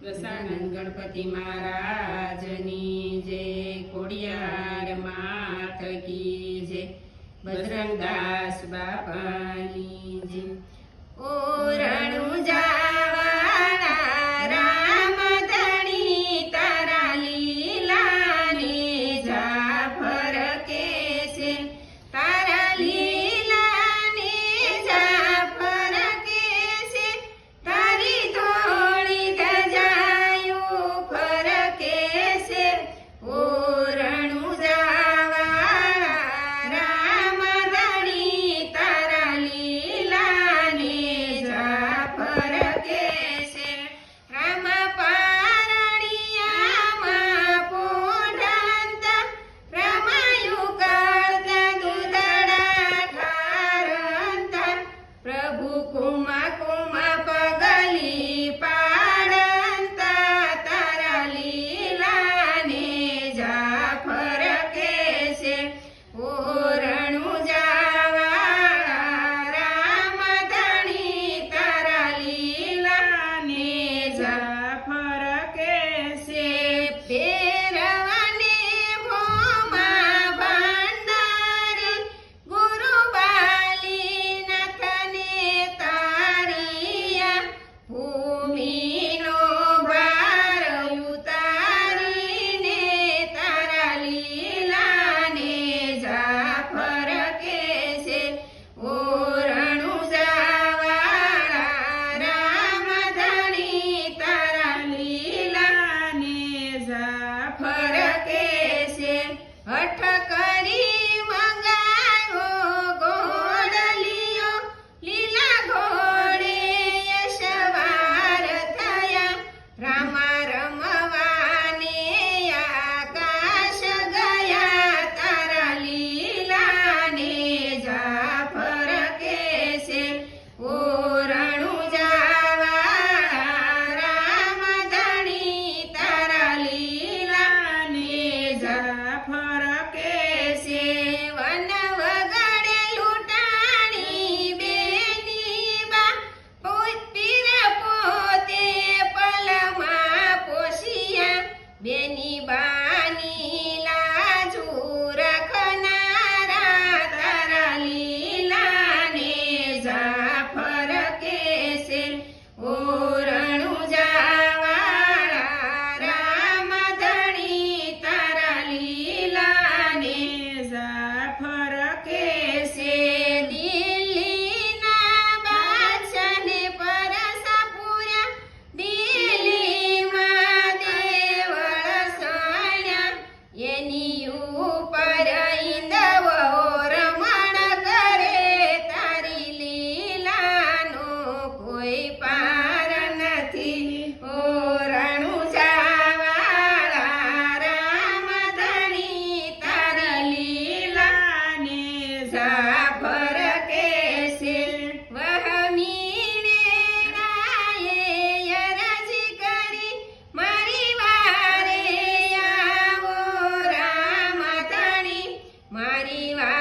દશાનંદ ગણપતિ મહારાજની જે ખોડિયાર માત કી જે બજરંગદાસ બાપાની જય. ઓરણું જા 一万